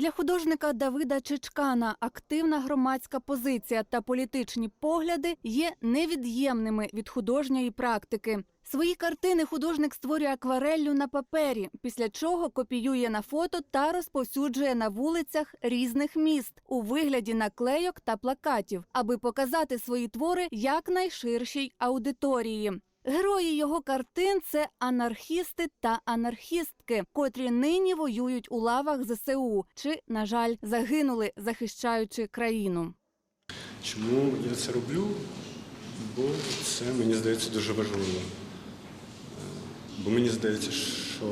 Для художника Давида Чичкана активна громадська позиція та політичні погляди є невід'ємними від художньої практики. Свої картини художник створює аквареллю на папері, після чого копіює на фото та розповсюджує на вулицях різних міст у вигляді наклейок та плакатів, аби показати свої твори якнайширшій аудиторії. Герої його картин це анархісти та анархістки, котрі нині воюють у лавах ЗСУ чи, на жаль, загинули, захищаючи країну. Чому я це роблю? Бо це мені здається дуже важливо. Бо мені здається, що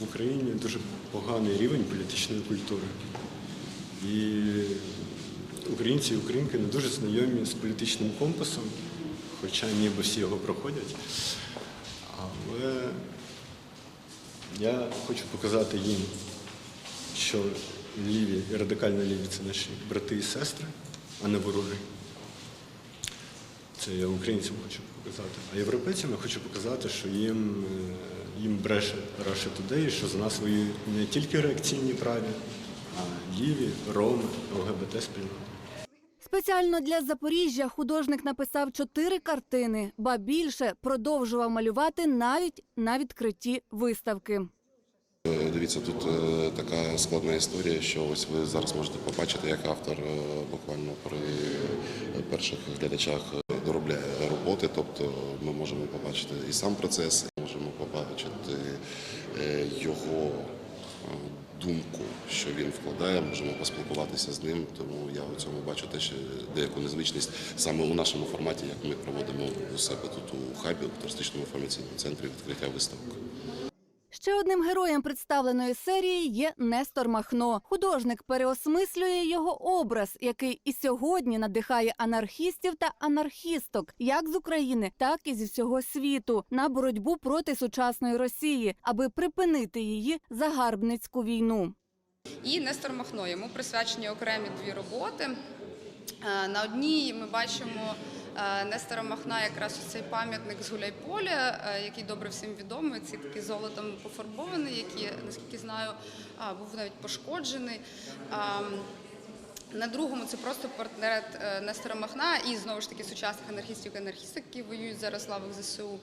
в Україні дуже поганий рівень політичної культури. І українці і українки не дуже знайомі з політичним компасом, хоча ніби всі його проходять. Але я хочу показати їм, що ліві радикально ліві це наші брати і сестри, а не ворожі. Це я українцям хочу показати. А європейцям я хочу показати, що їм, е, їм бреше Russia Today, що за нас воюють не тільки реакційні праві, а ліві, роми, ЛГБТ спільноти. Спеціально для Запоріжжя художник написав чотири картини, ба більше продовжував малювати навіть на відкритті виставки. Е, Дивіться, тут е, така складна історія, що ось ви зараз можете побачити, як автор е, буквально при перших глядачах доробляє роботи. Тобто ми можемо побачити і сам процес, можемо побачити його думку, що він вкладає, можемо поспілкуватися з ним. Тому я у цьому бачу теж деяку незвичність саме у нашому форматі, як ми проводимо у себе тут у хабі, у туристичному інформаційному центрі відкриття виставок. Ще одним героєм представленої серії є Нестор Махно. Художник переосмислює його образ, який і сьогодні надихає анархістів та анархісток, як з України, так і зі всього світу, на боротьбу проти сучасної Росії, аби припинити її загарбницьку війну. І Нестор Махно. Йому присвячені окремі дві роботи. Е, На одній ми бачимо Нестора Махна якраз цей пам'ятник з Гуляйполя, е, який добре всім відомий. Ці такий золотом пофарбований, який, наскільки знаю, був навіть пошкоджений. На другому це просто портрет е, Нестора Махна і знову ж таки сучасних анархістів і анархісток, які воюють зараз в лавах ЗСУ.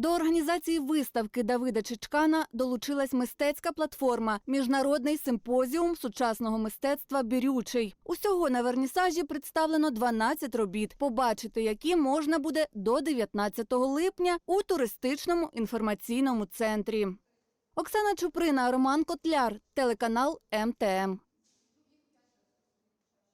До організації виставки Давида Чичкана долучилась мистецька платформа Міжнародний симпозіум сучасного мистецтва Бірючий. Усього на вернісажі представлено 12 робіт, побачити які можна буде до 19 липня у туристичному інформаційному центрі. Оксана Чуприна, Роман Котляр, телеканал МТМ.